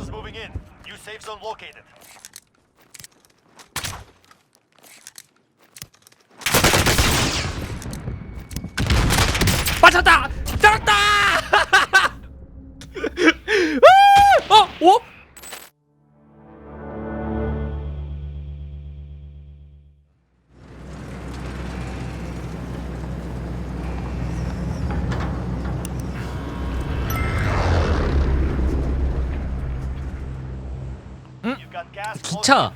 Gas is moving in. New safe zone located. 맞췄다! 잡았다! 기차.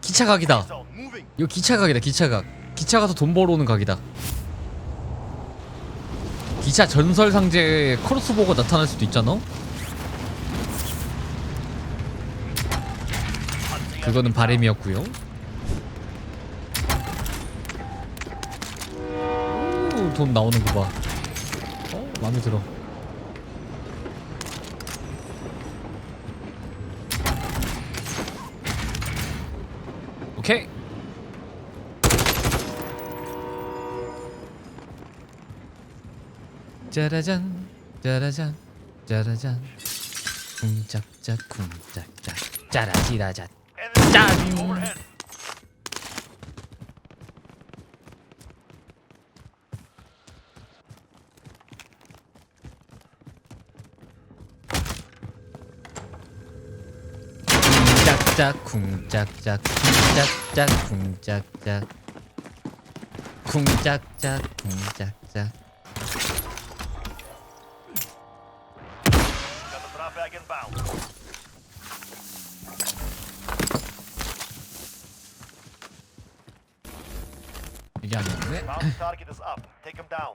기차 각이다. 이거 기차 각이다. 기차 각. 기차 가서 돈 벌어오는 각이다. 기차 전설 상자에 크로스보가 나타날 수도 있잖아. 그거는 바램이었고요. 오, 돈 나오는 거 봐. 어, 마음에 들어. 오케이. 짜라잔, 짜라잔, 짜라잔. 쿵짝짝, 쿵짝짝. Enemy 짠. 쿵짝짝 쿵짝짝 쿵짝짝 쿵짝짝 쿵짝짝 쿵짝짝 target is up. Take him down.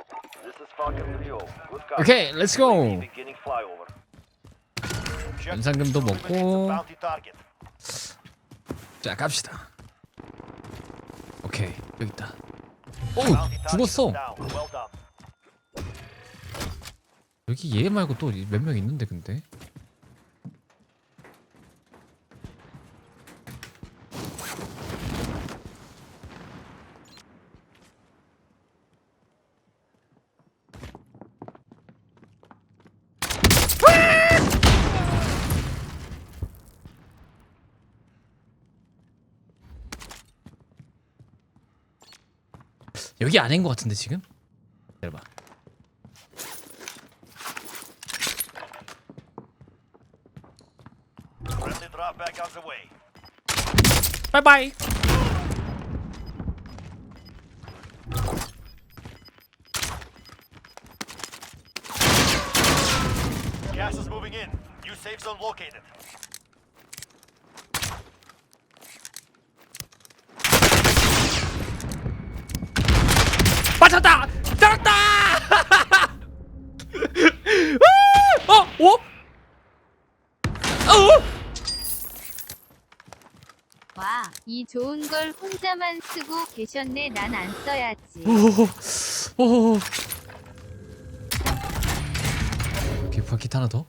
오케이 렛츠고 연상금도 먹고. 자 갑시다 오케이 여기 있다 오 죽었어. 여기 얘 말고 또 몇 명 있는데 근데 여기 아닌 것 같은데 지금? way. 바이바이 Gas is moving in. New safe zone located. 맞췄다! 잡았다! 어? 어? 어? 와, 이 좋은 걸 혼자만 쓰고 계셨네. 난 안 써야지. 오, 오. 오케이, 바퀴 하나 더.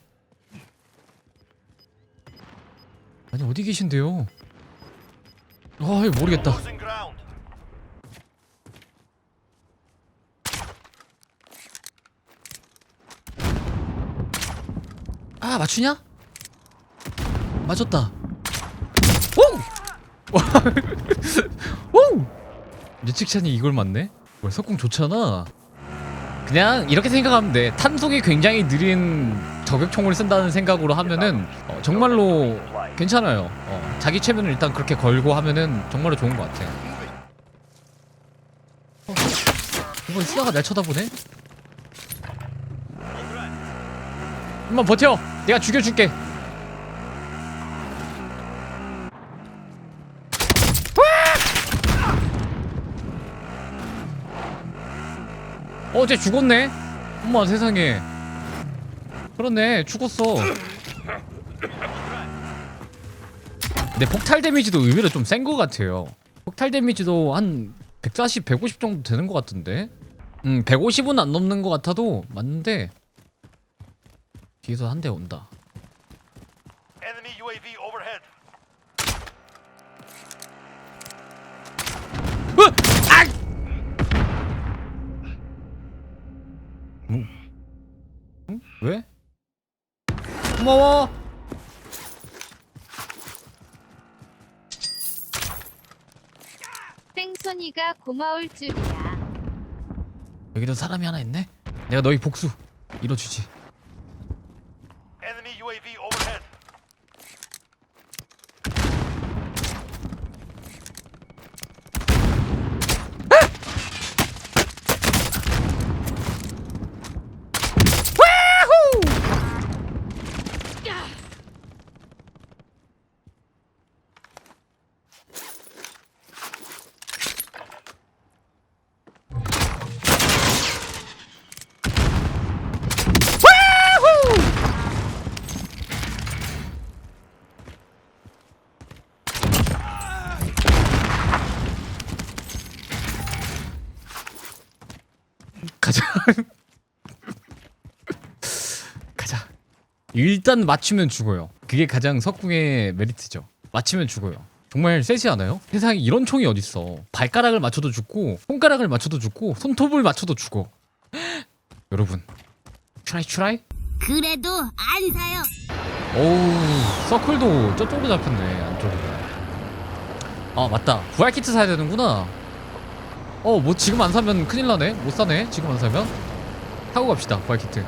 아니 어디 계신데요? 아, 이거 모르겠다. Losing ground. 아, 맞추냐? 맞췄다. 오! 오! 예측찬이 이걸 맞네? 왜 석궁 좋잖아. 그냥 이렇게 생각하면 돼. 탄속이 굉장히 느린 저격총을 쓴다는 생각으로 하면은 어, 정말로 괜찮아요. 어, 자기 체면을 일단 그렇게 걸고 하면은 정말로 좋은 것 같아. 어, 이번 수다가 날 쳐다보네. 한번 버텨. 내가 죽여줄게. 어, 쟤 죽었네. 엄마 세상에. 그렇네, 죽었어. 근데 폭탈 데미지도 의외로 좀 센 것 같아요. 폭탈 데미지도 한 140, 150 정도 되는 것 같은데. 음, 150은 안 넘는 것 같아도 맞는데 뒤에서 한 대 온다. Enemy UAV overhead. 으! 아! 응? 응? 왜? 고마워. 생선이가 고마울 줄이야. 여기도 사람이 하나 있네. 내가 너희 복수 이뤄주지. Enemy UAV overhead. 가자. 가자. 일단 맞추면 죽어요. 그게 가장 석궁의 메리트죠. 맞추면 죽어요. 정말 세지 않아요? 세상에 이런 총이 어딨어. 발가락을 맞춰도 죽고, 손가락을 맞춰도 죽고, 손톱을 맞춰도 죽어. 여러분, 트라이 트라이? 그래도 안 사요. 어우, 서클도 저쪽으로 잡혔네, 안쪽으로. 아, 맞다. 부활 키트 사야 되는구나. 어, 뭐 지금 안 사면 큰일 나네. 못 사네. 지금 안 사면. 타고 갑시다. 부활 키트.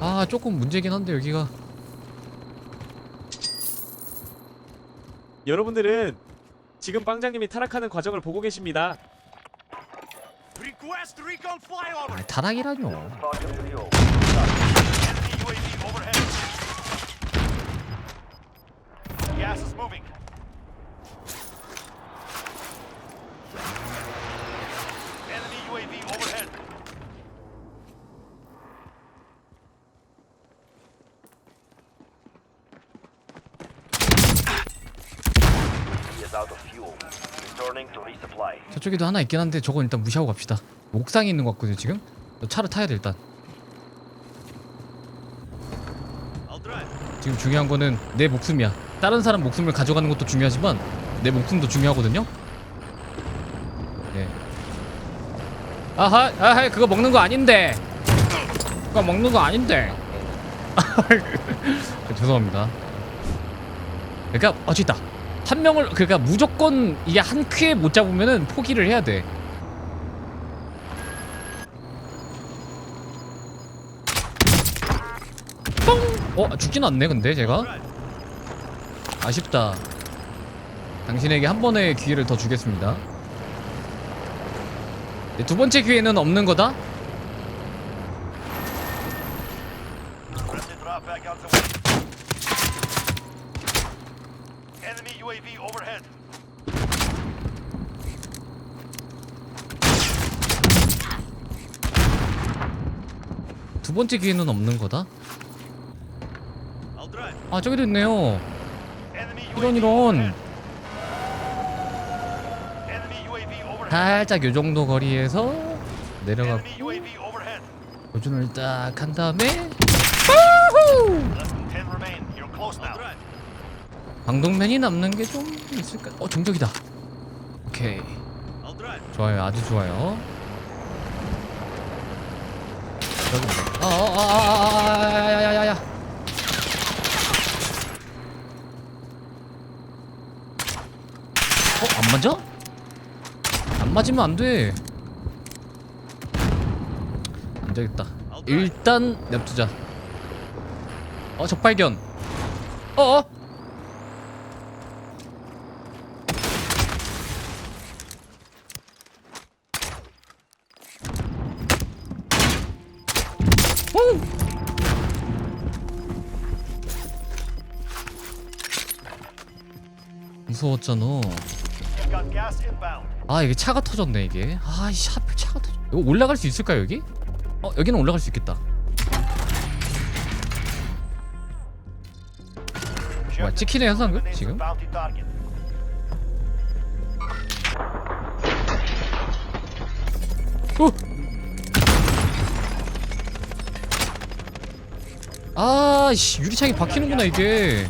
아, 조금 문제긴 한데 여기가. 여러분들은 지금 빵장님이 타락하는 과정을 보고 계십니다. Request recon flyover. 아, 타락이라뇨. Falcon 3-0. Enemy UAV overhead. Gas is moving. 저쪽에도 하나 있긴 한데 저건 일단 무시하고 갑시다. 옥상에 있는 것 같거든요, 지금. 차를 타야 돼, 일단. 지금 중요한 거는 내 목숨이야. 다른 사람 목숨을 가져가는 것도 중요하지만 내 목숨도 중요하거든요. 예. 아하, 아하, 그거 먹는 거 아닌데. 그거 먹는 거 아닌데. 죄송합니다. 그러니까 어찌 있다. 한 명을 그러니까 무조건 이게 한 큐에 못 잡으면은 포기를 해야 돼. 뻥! 어 죽진 않네 근데 제가 아쉽다. 당신에게 한 번의 기회를 더 주겠습니다. 네, 두 번째 기회는 없는 거다. 두 번째 기회는 없는 거다. 아 저기도 있네요. 이런 이런. 살짝 요 정도 거리에서 내려가고. 조준을 딱 한 다음에 Less than 10 remain. You're close now. 방독면이 남는 게 좀 있을까? 어 정적이다. 오케이. 좋아요 아주 좋아요. 여기 뭐? 아아아아아야야야야야. 어 안 맞아? 안 맞으면 안 돼. 안 되겠다 일단 냅두자 어 적발견 어어 inbound. 아 이게 차가 터졌네 이게 아이씨 하필 차가 터져 이거 올라갈 수 있을까요 여기? 어 여기는 올라갈 수 있겠다 뭐야 찍히네 현상금 지금? 어! 아씨 유리창이 박히는구나 이게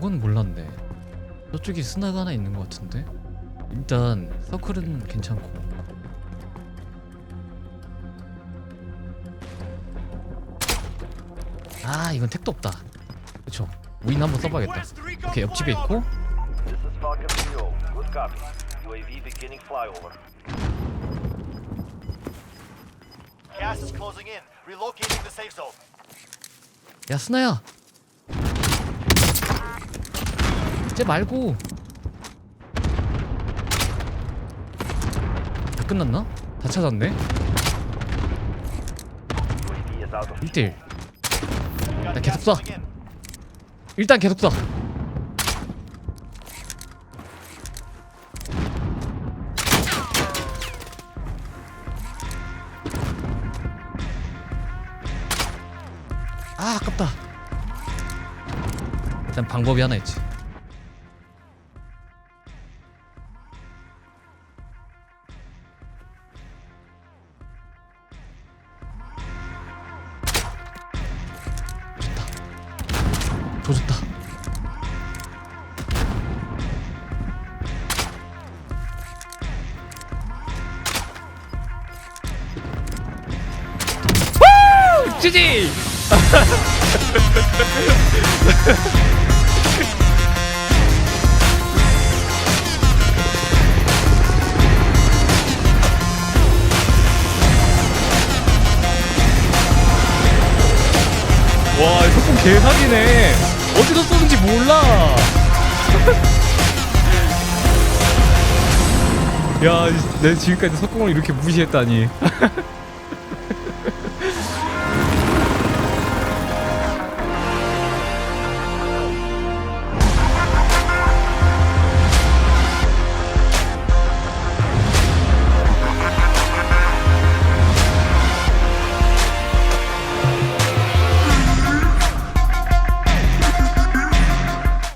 그건 몰랐네. 저쪽에 스나가 하나 있는 것 같은데? 일단 서클은 괜찮고. 아 이건 택도 없다. 그쵸. 우인 한번 써봐야겠다. 오케이 옆집에 있고. Falcon 3 Good copy. UAV beginning flyover. Gas is closing in. Relocating the safe zone. 야 스나야 쟤 말고 다 끝났나? 다 찾았네 UAV is out of 1대1 Got 나 gas 계속 쏴. 일단 계속 쏴 아, 아깝다. 일단 방법이 하나 있지. 와, 이 속공 개사기네. 어디서 쏘는지 몰라. 야, 내 지금까지 속공을 이렇게 무시했다니.